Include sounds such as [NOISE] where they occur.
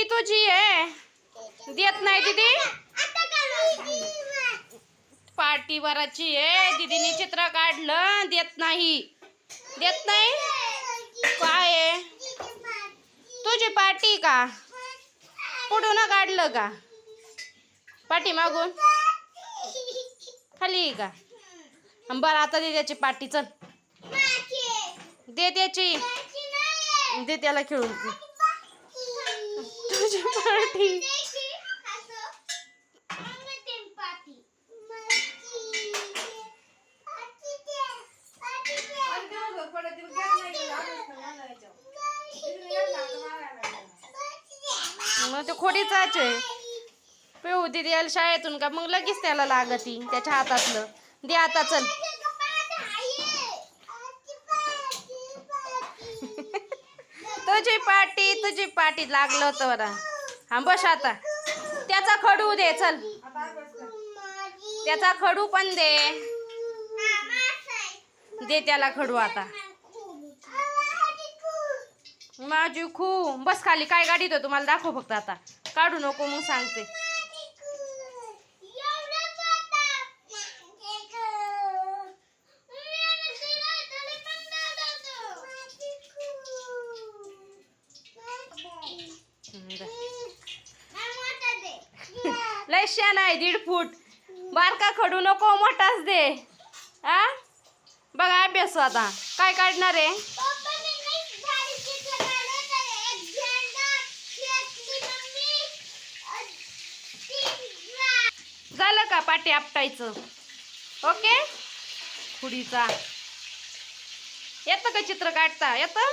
Party तुझी आहे. देत नाही दीदी. पार्टी वराची आहे. दीदीने चित्र काढलं. देत नाही. देत नाही? काय आहे? तुझी पार्टी का? कुठून काढलं का? पाठी मागून? खाली का? बरं आता दे त्याची पार्टी चल. दे त्याची. दे त्याला खेळून. पार्टी मग ते खोडीचाच आहे पिऊ दिदी यायला शाळेतून का? मग लगेच त्याला लागती त्याच्या हातातलं. दे आता चल. [LAUGHS] तुझी पार्टी तुझी पार्टी लागलं होतं बरं. हा बस आता. त्याचा खडू दे चल. त्याचा खडू पण दे. दे त्याला खडू आता. माझी खू बस खाली काय गाडी तो तुम्हाला दाखव फक्त आता. काढू नको मग सांगते. शान आहे दीड फूट. बारका खडू नको मोठाच दे. आ बघा अभ्यास आता. काय काढणार आहे? झालं का पाठी आपटायचं? ओके? खुडीचा. येतं का चित्र काढता? येतं?